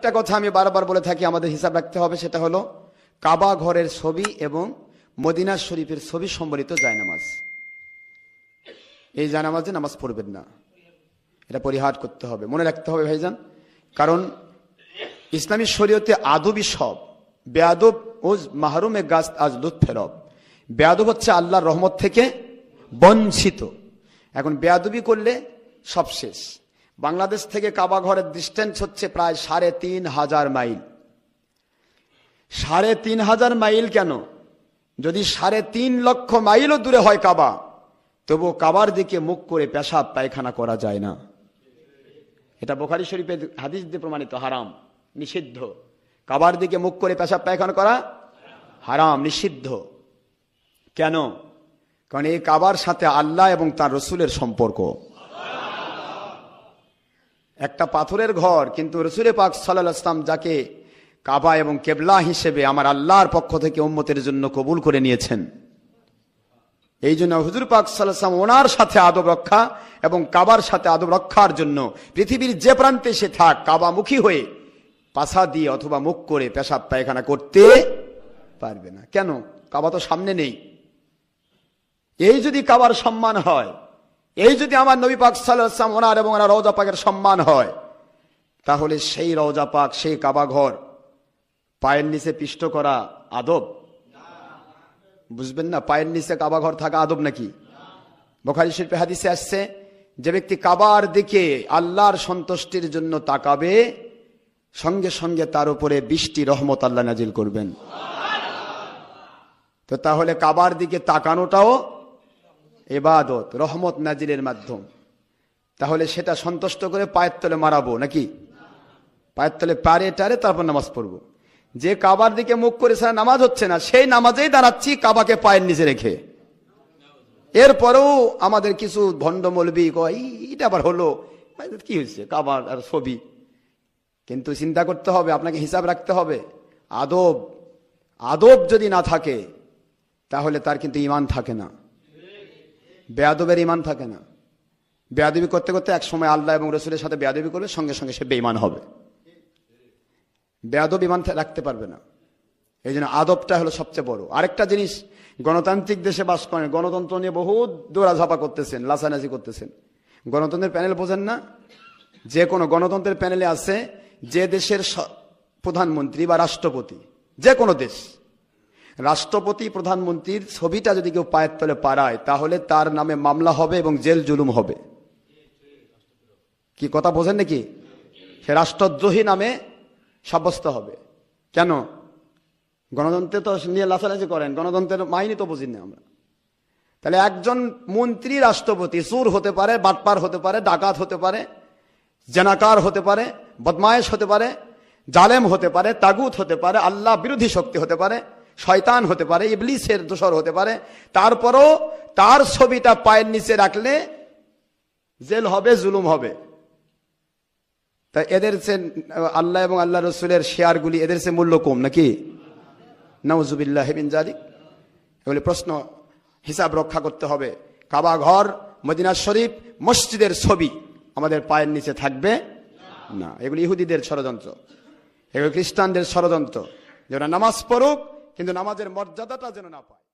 একটা কথা আমি বারবার বলে থাকি, আমাদের হিসাব রাখতে হবে, সেটা হলো কাবা ঘরের ছবি এবং মদিনা শরীফের ছবি সম্বলিত জায়নামাজ। এই জায়নামাজে নামাজ পড়বেন না। এটা পরিহার করতে হবে। মনে রাখতে হবে ভাইজান, কারণ ইসলামী শরীয়তে আদবি সব। বেয়াদব ও মাহরুমে গাছ, আজ লুৎফেরব বেয়াদব হচ্ছে আল্লাহর রহমত থেকে বঞ্চিত। এখন বেয়াদবি করলে সব শেষ। বাংলাদেশ থেকে কাবা ঘরের ডিস্টেন্স হচ্ছে প্রায় সাড়ে তিন হাজার মাইল। সাড়ে তিন হাজার মাইল কেন? যদি সাড়ে তিন লক্ষ মাইলও দূরে হয় কাবা, তবু কাবার দিকে মুখ করে পেশাব পায়খানা করা যায় না। এটা বোখারি শরীফের হাদিস দিয়ে প্রমাণিত, হারাম, নিষিদ্ধ। কাবার দিকে মুখ করে পেশাব পায়খানা করা হারাম, নিষিদ্ধ। কেন? কারণ এই কাবার সাথে আল্লাহ এবং তার রসুলের সম্পর্ক। একটা পাথরের ঘর, কিন্তু রসুলের পাক সাল্লাহ ইসলাম যাকে কাবা এবং কেবলা হিসেবে আমার আল্লাহর পক্ষ থেকে উম্মতের জন্য কবুল করে নিয়েছেন। এই জন্য হুজুর পাক সাল্লাম ওনার সাথে আদব রক্ষা এবং কাবার সাথে আদব রক্ষার জন্য পৃথিবীর যে প্রান্তে সে থাক, কাবামুখী হয়ে পাশা দিয়ে অথবা মুখ করে পেশাব পায়খানা করতে পারবে না। কেন? কাবা তো সামনে নেই। এই যদি কাবার সম্মান হয় এই যদি আমার নবী পাক সাল্লাম ওনার এবং ওনার রওজা পাকের সম্মান হয়, তাহলে সেই রওজা পাক, সেই কাবা ঘর, পায়ের নিচে পিষ্ট করা আদব? বুঝবেন না, পায়ের নিচে কাবা ঘর থাকা আদব নাকি? বোখারি শিল্পে হাদিসে আসছে, যে ব্যক্তি কাবার দিকে আল্লাহর সন্তুষ্টির জন্য তাকাবে, সঙ্গে সঙ্গে তার উপরে বৃষ্টি, রহমত আল্লাহ নাজিল করবেন। তো তাহলে কাবার দিকে তাকানোটাও এবাদত রহমত নাজিলের মাধ্যম। তাহলে সেটা সন্তুষ্ট করে পায়ের তলে মারাবো নাকি? পায়ের তলে পারে টারে তারপর নামাজ পড়ব। যে কাবার দিকে মুখ করে সারা নামাজ হচ্ছে না, সেই নামাজেই দাঁড়াচ্ছি কাবাকে পায়ের নিচে রেখে। এরপরেও আমাদের কিছু ভণ্ড মলবি আবার হলো। কি হয়েছে? কাবার আর ছবি? কিন্তু চিন্তা করতে হবে, আপনাকে হিসাব রাখতে হবে। আদব আদব যদি না থাকে, তাহলে তার কিন্তু ইমান থাকে না। বেয়াদবের ইমান থাকে না। বেয়াদবি করতে করতে এক সময় আল্লাহ এবং রসুলের সাথে বেয়াদবি করবে, সঙ্গে সঙ্গে সে বেঈমান হবে। বেয়াদব ইমান রাখতে পারবে না। এই জন্য আদবটা হলো সবচেয়ে বড়। আরেকটা জিনিস, গণতান্ত্রিক দেশে বাস করেন, গণতন্ত্র নিয়ে বহুত দৌড়াঝাপা করতেছেন লাসানাজি করতেছেন। গণতন্ত্রের প্যানেল বোঝেন না? যে কোনো গণতন্ত্রের প্যানেলে আছে যে দেশের প্রধানমন্ত্রী বা রাষ্ট্রপতি, যে কোনো দেশ। রাষ্ট্রপতি, প্রধানমন্ত্রীর ছবিটা যদি কেউ পায়ের তলে পাড়ায়, তাহলে তার নামে মামলা হবে এবং জেল জুলুম হবে। কি কথা বোঝেন নাকি? সে রাষ্ট্রদ্রোহী নামে সাব্যস্ত হবে। কেন? গণতন্ত্রে তো নিয়ে লাফালাফি করেন, গণতন্ত্রের মাইনি তো বুঝি না আমরা। তাহলে একজন মন্ত্রী রাষ্ট্রপতি সুর হতে পারে, বাটপার হতে পারে, ডাকাত হতে পারে, জেনাকার হতে পারে, বদমায়েশ হতে পারে, জালেম হতে পারে, তাগুত হতে পারে, আল্লাহ বিরোধী শক্তি হতে পারে শয়তান হতে পারে, ইবলিসের দোষর হতে পারে। তারপরও তার ছবিটা পায়ের নিচে রাখলে জেল হবে, জুলুম হবে। তা এদের সে আল্লাহ এবং আল্লাহ রসুলের শেয়ারগুলি এদের সে মূল্য কম নাকি? নওজুবিল্লাহ হেবিন জালিক এগুলি প্রশ্ন, হিসাব রক্ষা করতে হবে। কাবা ঘর, মদিনা শরীফ, মসজিদের ছবি আমাদের পায়ের নিচে থাকবে না। এগুলি ইহুদিদের ষড়যন্ত্র। এগুলো খ্রিস্টানদের ষড়যন্ত্র। যেন নামাজ পড়ুক কিন্তু নামাজের মর্যাদাটা যেন না পায়।